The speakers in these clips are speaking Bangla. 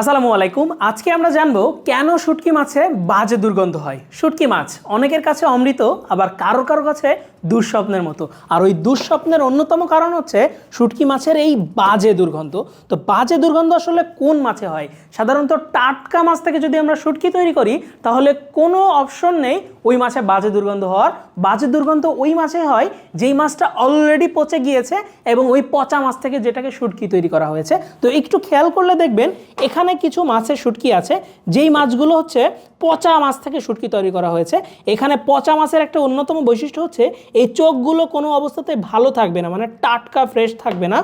আসসালামু আলাইকুম। আজকে আমরা জানব কেন শুটকি মাছে বাজে দুর্গন্ধ হয়? শুটকি মাছ অনেকের কাছে অমৃত, আবার কারও কারও কাছে দুঃস্বপ্নের মতো। আর ওই দুঃস্বপ্নের অন্যতম কারণ হচ্ছে শুটকি মাছের এই বাজে দুর্গন্ধ। তো বাজে দুর্গন্ধ আসলে কোন মাছে হয়? সাধারণত টাটকা মাছ থেকে যদি আমরা শুটকি তৈরি করি, তাহলে কোনো অপশন নেই ওই মাছে বাজে দুর্গন্ধ হওয়ার। বাজে দুর্গন্ধ ওই মাছে হয় যেই মাছটা অলরেডি পচে গিয়েছে এবং ওই পচা মাছ থেকে যেটাকে শুটকি তৈরি করা হয়েছে। তো একটু খেয়াল করলে দেখবেন এখানে কিছু মাছের শুটকি আছে, যেই মাছগুলো হচ্ছে পচা মাছ থেকে শুটকি তৈরি করা হয়েছে। এখানে পচা মাছের একটা অন্যতম বৈশিষ্ট্য হচ্ছে এই চোখগুলো কোনো অবস্থাতে ভালো থাকবে না মানে টাটকা ফ্রেশ থাকবে না।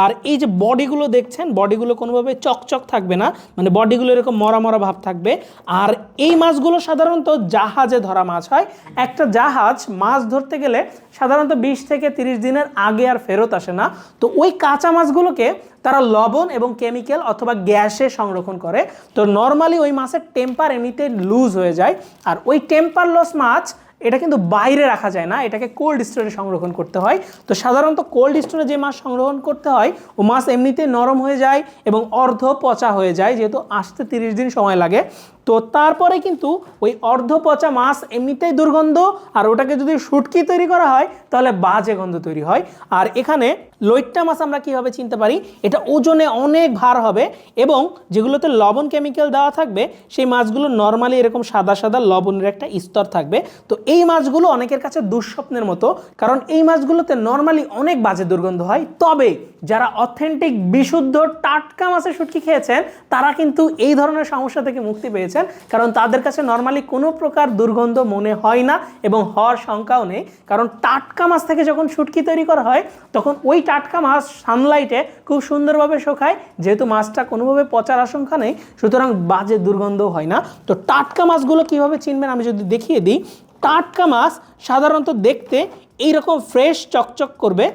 আর এই যে বডিগুলো দেখছেন, বডিগুলো কোনোভাবে চকচক থাকবে না মানে বডিগুলো এরকম মরা মরা ভাব থাকবে। আর এই মাছগুলো সাধারণত জাহাজে ধরা মাছ হয়। একটা জাহাজ মাছ ধরতে গেলে সাধারণত বিশ থেকে তিরিশ দিনের আগে আর ফেরত আসে না। তো ওই কাঁচা মাছগুলোকে তারা লবণ এবং কেমিক্যাল অথবা গ্যাসে সংরক্ষণ করে। তো নর্মালি ওই মাছের টেম্পার এমনিতে লুজ হয়ে যায়। আর ওই টেম্পার লস মাছ, এটা কিন্তু বাইরে রাখা যায় না, এটাকে কোল্ড স্টোরে সংরক্ষণ করতে হয়। তো সাধারণত কোল্ড স্টোরে যে মাছ সংরক্ষণ করতে হয়, ও মাছ এমনিতে নরম হয়ে যায় এবং অর্ধ পচা হয়ে যায়, যেহেতু আসতে তিরিশ দিন সময় লাগে। তো তারপরে কিন্তু ওই অর্ধ পচা মাছ এমনিতেই দুর্গন্ধ, আর ওটাকে যদি শুটকি তৈরি করা হয়, তাহলে বাজে গন্ধ তৈরি হয়। আর এখানে লইট্টা মাছ আমরা কীভাবে চিনতে পারি? এটা ওজনে অনেক ভার হবে এবং যেগুলোতে লবণ কেমিক্যাল দেওয়া থাকবে, সেই মাছগুলো নর্মালি এরকম সাদা সাদা লবণের একটা স্তর থাকবে। তো এই মাছগুলো অনেকের কাছে দুঃস্বপ্নের মতো, কারণ এই মাছগুলোতে নর্মালি অনেক বাজে দুর্গন্ধ হয়। তবে যারা অথেন্টিক, বিশুদ্ধ টাটকা মাছের শুটকি খেয়েছেন, তারা কিন্তু এই ধরনের সমস্যা থেকে মুক্তি পেয়েছেন। কারণ তাদের কাছে নর্মালি কোনো প্রকার দুর্গন্ধ মনে হয় না এবং হওয়ার শঙ্কাও নেই। কারণ টাটকা মাছ থেকে যখন শুটকি তৈরি করা হয়, তখন ওই টাটকা মাছ সানলাইটে খুব সুন্দরভাবে শোকায়। যেহেতু মাছটা কোনোভাবে পচার আশঙ্কা নেই, সুতরাং বাজে দুর্গন্ধও হয় না। তো টাটকা মাছগুলো কীভাবে চিনবেন? আমি যদি দেখিয়ে দিই, টাটকা মাছ সাধারণত দেখতে এইরকম ফ্রেশ চকচক করবে।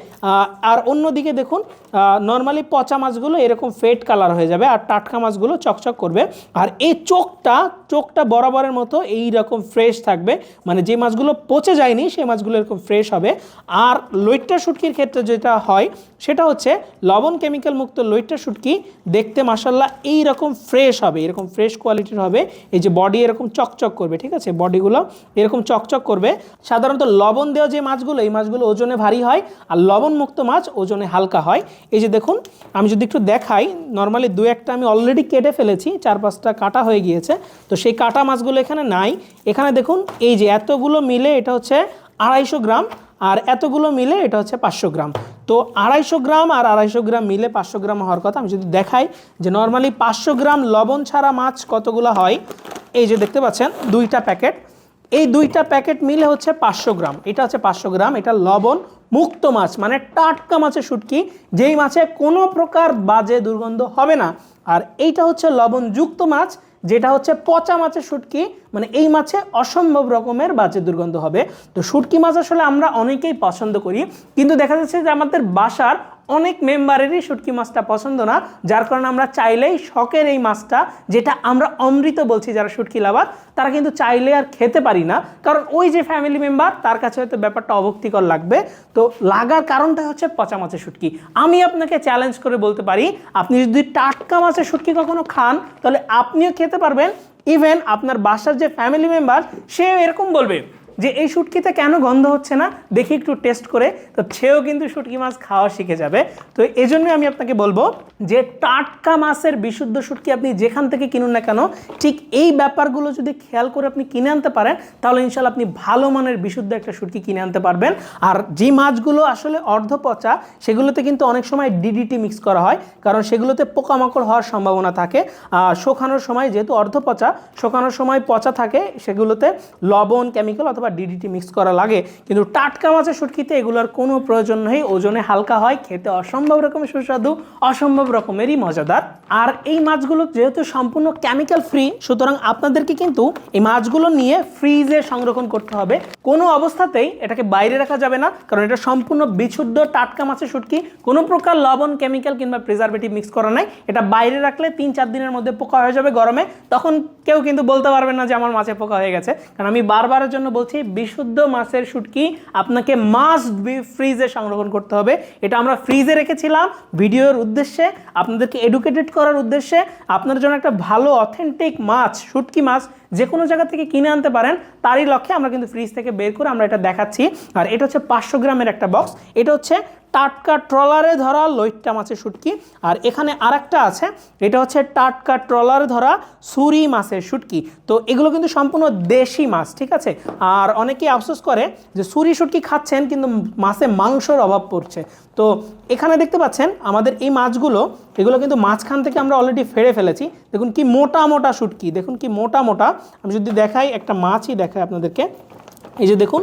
আর অন্যদিকে দেখুন নর্মালি পচা মাছগুলো এরকম ফেড কালার হয়ে যাবে আর টাটকা মাছগুলো চকচক করবে। আর এই চোখটা চোখটা বরাবরের মতো এই রকম ফ্রেশ থাকবে। মানে যে মাছগুলো পচে যায়নি, সেই মাছগুলো এরকম ফ্রেশ হবে। আর লইট্টা শুটকির ক্ষেত্রে যেটা হয়, সেটা হচ্ছে লবণ কেমিক্যাল মুক্ত লইট্টা শুটকি দেখতে মাসাল্লাহ এই রকম ফ্রেশ হবে, এরকম ফ্রেশ কোয়ালিটির হবে। এই যে বডি এরকম চকচক করবে, ঠিক আছে? বডিগুলো এরকম চকচক করবে। সাধারণত লবণ দেওয়া যে মাছগুলো এই মাছগুলো ওজনে ভারী হয় আর লবণমুক্ত মাছ ওজনে হালকা হয়। এই যে দেখুন, আমি যদি একটু দেখাই নর্মালি দু একটা আমি অলরেডি কেটে ফেলেছি, চার পাঁচটা কাটা হয়ে গিয়েছে। তো সেই কাটা মাছগুলো এখানে নাই। এখানে দেখুন, এই যে এতগুলো মিলে এটা হচ্ছে আড়াইশো গ্রাম আর এতগুলো মিলে এটা হচ্ছে পাঁচশো গ্রাম। তো আড়াইশো গ্রাম আর আড়াইশো গ্রাম মিলে পাঁচশো গ্রাম হওয়ার কথা আমি যদি দেখাই, যে নর্মালি পাঁচশো গ্রাম লবণ ছাড়া মাছ কতগুলো হয়, এই যে দেখতে পাচ্ছেন, দুইটা প্যাকেট। এই দুইটা প্যাকেট মিলে হচ্ছে পাঁচশো গ্রাম। এটা হচ্ছে পাঁচশো গ্রাম, এটা লবণ মুক্ত মাছ মানে টাটকা মাছের শুটকি, যেই মাছে কোনো প্রকার বাজে দুর্গন্ধ হবে না। আর এইটা হচ্ছে লবণযুক্ত মাছ, যেটা হচ্ছে পচা মাছের শুটকি মানে এই মাছে অসম্ভব রকমের বাজে দুর্গন্ধ হবে। তো শুটকি মাছ আসলে আমরা অনেকেই পছন্দ করি, কিন্তু দেখা যাচ্ছে যে আমাদের বাসার অনেক মেম্বারেরই শুটকি মাছটা পছন্দ না, যার কারণে আমরা চাইলেই শখের এই মাছটা, যেটা আমরা অমৃত বলছি যারা শুটকি লাভার, তারা কিন্তু চাইলে আর খেতে পারি না। কারণ ওই যে ফ্যামিলি মেম্বার তার কাছে হয়তো ব্যাপারটা অভক্তিকর লাগবে। তো লাগার কারণটা হচ্ছে পচা মাছের শুটকি। আমি আপনাকে চ্যালেঞ্জ করে বলতে পারি, আপনি যদি টাটকা মাছের শুটকি কখনো খান, তাহলে আপনিও খেতে পারবেন। ইভেন আপনার বাসার যে ফ্যামিলি মেম্বার সে এরকম বলবে যে এই শুটকিতে কেন গন্ধ হচ্ছে না, দেখি একটু টেস্ট করে। তো সেও কিন্তু শুটকি মাছ খাওয়া শিখে যাবে। তো এই জন্যই আমি আপনাকে বলব যে টাটকা মাছের বিশুদ্ধ শুটকি আপনি যেখান থেকে কিনুন না কেন, ঠিক এই ব্যাপারগুলো যদি খেয়াল করে আপনি কিনে আনতে পারেন, তাহলে ইনশাল্লাহ আপনি ভালো মানের বিশুদ্ধ একটা শুটকি কিনে আনতে পারবেন। আর যে মাছগুলো আসলে অর্ধ পচা সেগুলোতে কিন্তু অনেক সময় ডিডিটি মিক্স করা হয়, কারণ সেগুলোতে পোকামাকড় হওয়ার সম্ভাবনা থাকে। শোকানোর সময় যেহেতু অর্ধ পচা শোকানোর সময় পচা থাকে, সেগুলোতে লবণ কেমিক্যাল অথবা ডিডিটি মিক্স করা লাগে, কিন্তু টাটকা মাছের শুটকিতে এগুলোর কোনো প্রয়োজন নেই। ওজনে হালকা হয়, খেতে অসম্ভব রকমের সুস্বাদু, অসম্ভব রকমেরই মজাদার। আর এই মাছগুলো যেহেতু সম্পূর্ণ কেমিক্যাল ফ্রি সুতরাং আপনাদেরকে কিন্তু এই মাছগুলো নিয়ে ফ্রিজে সংরক্ষণ করতে হবে। কোনো অবস্থাতেই এটাকে বাইরে রাখা যাবে না, কারণ এটা সম্পূর্ণ বিশুদ্ধ টাটকা মাছের শুটকি কোনো প্রকার লবণ কেমিক্যাল কিংবা প্রিজারভেটিভ মিক্স করা নাই। এটা বাইরে রাখলে তিন চার দিনের মধ্যে পোকা হয়ে যাবে গরমে। তখন কেউ কিন্তু বলতে পারবে না যে আমার মাছে পোকা হয়ে গেছে। কারণ আমি বারবারের জন্য বলছি বলছি বিশুদ্ধ মাছের শুটকি আপনাকে মাস্ট বি ফ্রিজে সংরক্ষণ করতে হবে। এটা আমরা ফ্রিজে রেখেছিলাম ভিডিওর উদ্দেশ্যে, আপনাদেরকে এডুকেটেড করার উদ্দেশ্যে। আপনার জন্য একটা ভালো অথেন্টিক মাছ, শুটকি মাছ যে কোনো জায়গা থেকে কিনে আনতে পারেন, তারই লক্ষ্যে আমরা কিন্তু ফ্রিজ থেকে বের করে আমরা এটা দেখাচ্ছি। আর এটা হচ্ছে পাঁচশো গ্রামের একটা বক্স এটা হচ্ছে টাটকা ট্রলারে ধরা লইট্টা মাছের শুটকি। আর এখানে আরেকটা আছে, এটা হচ্ছে টাটকা ট্রলারে ধরা সুরি মাছের শুটকি। তো এগুলো কিন্তু সম্পূর্ণ দেশি মাছ, ঠিক আছে? আর অনেকেই আফসোস করে যে সুরি শুটকি খাচ্ছেন, কিন্তু মাছে মাংসর অভাব পড়ছে। তো এখানে দেখতে পাচ্ছেন, আমাদের এই মাছগুলো এগুলো কিন্তু মাঝখান থেকে আমরা অলরেডি ফেড়ে ফেলেছি। দেখুন কি মোটা মোটা শুটকি, দেখুন কি মোটা মোটা। আমি যদি দেখাই, একটা মাছই দেখাই আপনাদেরকে। এই যে দেখুন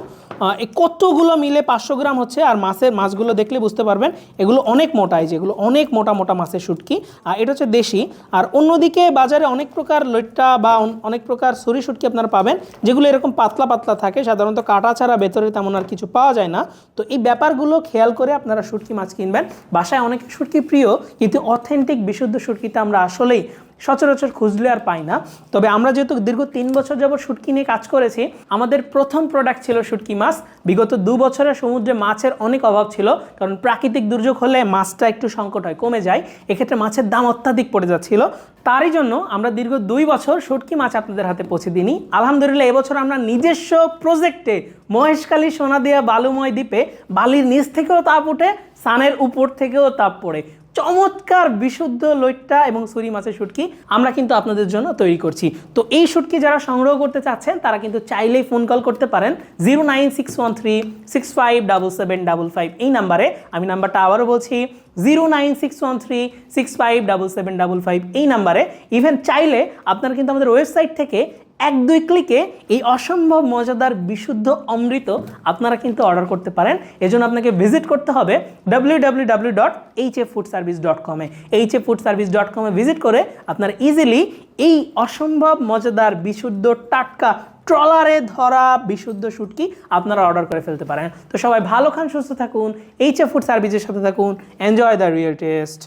কতগুলো মিলে পাঁচশো গ্রাম হচ্ছে, আর মাছের মাছগুলো দেখলে বুঝতে পারবেন, এগুলো অনেক মোটা এই যেগুলো অনেক মোটা মোটা মাছের শুটকি, আর এটা হচ্ছে দেশি, আর অন্যদিকে বাজারে অনেক প্রকার লইট্টা বা অনেক প্রকার সরি শুটকি আপনারা পাবেন, যেগুলো এরকম পাতলা পাতলা থাকে, সাধারণত কাটা ছাড়া ভেতরে তেমন আর কিছু পাওয়া যায় না, তো এই ব্যাপারগুলো খেয়াল করে আপনারা শুটকি মাছ কিনবেন, বাসায় অনেক শুটকি প্রিয়, কিন্তু অথেন্টিক বিশুদ্ধ শুটকিটা আমরা আসলেই সচরাচর খুঁজলে আর পাই না। তবে আমরা যেহেতু দীর্ঘ তিন বছর যাবত শুটকি নিয়ে কাজ করেছি, আমাদের প্রথম প্রোডাক্ট ছিল শুটকি মাছ। বিগত দু বছরে সমুদ্রে মাছের অনেক অভাব ছিল, কারণ প্রাকৃতিক দুর্যোগ হলে মাছটা একটু সংকট হয়, কমে যায়। এক্ষেত্রে মাছের দাম অত্যাধিক পড়ে যাচ্ছিল। তারই জন্য আমরা দীর্ঘ দুই বছর শুটকি মাছ আপনাদের হাতে পৌঁছে দিইনি। আলহামদুলিল্লাহ, এবছর আমরা নিজস্ব প্রজেক্টে মহেশখালী, সোনাদিয়া, বালুময় দ্বীপে বালির নিচ থেকেও তাপ ওঠে সানের উপর থেকেও তাপ পড়ে। চমৎকার বিশুদ্ধ লইট্টা এবং সুরি মাছের শুটকি আমরা কিন্তু আপনাদের জন্য তৈরি করছি। তো এই শুটকি যারা সংগ্রহ করতে চাচ্ছেন, তারা কিন্তু চাইলেই ফোন কল করতে পারেন zero nine six one three six five double seven double five এই নাম্বারে। আমি নাম্বারটা আবারও বলছি zero nine six one three six five double seven double five এই নাম্বারে। ইভেন চাইলে আপনারা কিন্তু আমাদের ওয়েবসাইট থেকে এক দুই ক্লিকে এই অসম্ভব মজাদার বিশুদ্ধ অমৃত আপনারা কিন্তু অর্ডার করতে পারেন। এজন্য আপনাকে ভিজিট করতে হবে W W dot H A. Food service dot H A food service dot visit করে আপনারা ইজিলি এই অসম্ভব মজাদার বিশুদ্ধ টাটকা ট্রলারে ধরা বিশুদ্ধ শুটকি আপনারা অর্ডার করে ফেলতে পারেন। তো সবাই ভালো খান, সুস্থ থাকুন এইচ এ ফুড সার্ভিসের সাথে থাকুন এনজয় দ্য রিয়েল টেস্ট